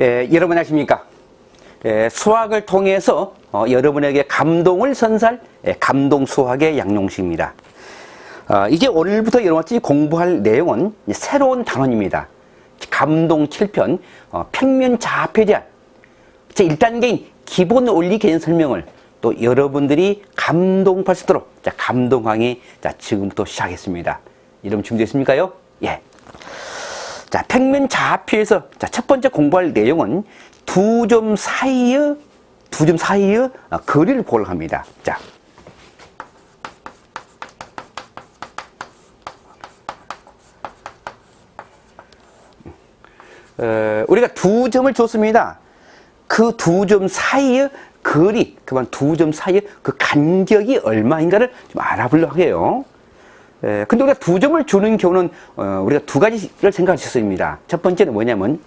예, 여러분 안녕하십니까? 예, 수학을 통해서 어, 여러분에게 감동을 선사할 예, 감동 수학의 양용식입니다. 어, 이제 오늘부터 여러분이 공부할 내용은 새로운 단원입니다. 감동 7편 어, 평면 자합에 대한 제 1단계인 기본 원리 개념 설명을 또 여러분들이 감동할 수 있도록 자, 감동 강의 자, 지금부터 시작했습니다. 여러분 준비됐습니까요? 예. 자, 평면 좌표에서 자, 첫 번째 공부할 내용은 두 점 사이의 두 점 사이의 어, 거리를 고려합니다. 자. 어, 우리가 두 점을 줬습니다. 그 두 점 사이의 거리, 그만 두 점 사이의 그 간격이 얼마인가를 좀 알아보려고 해요. 에, 근데 우리가 두 점을 주는 경우는 어, 우리가 두 가지를 생각할 수 있습니다. 첫 번째는 뭐냐면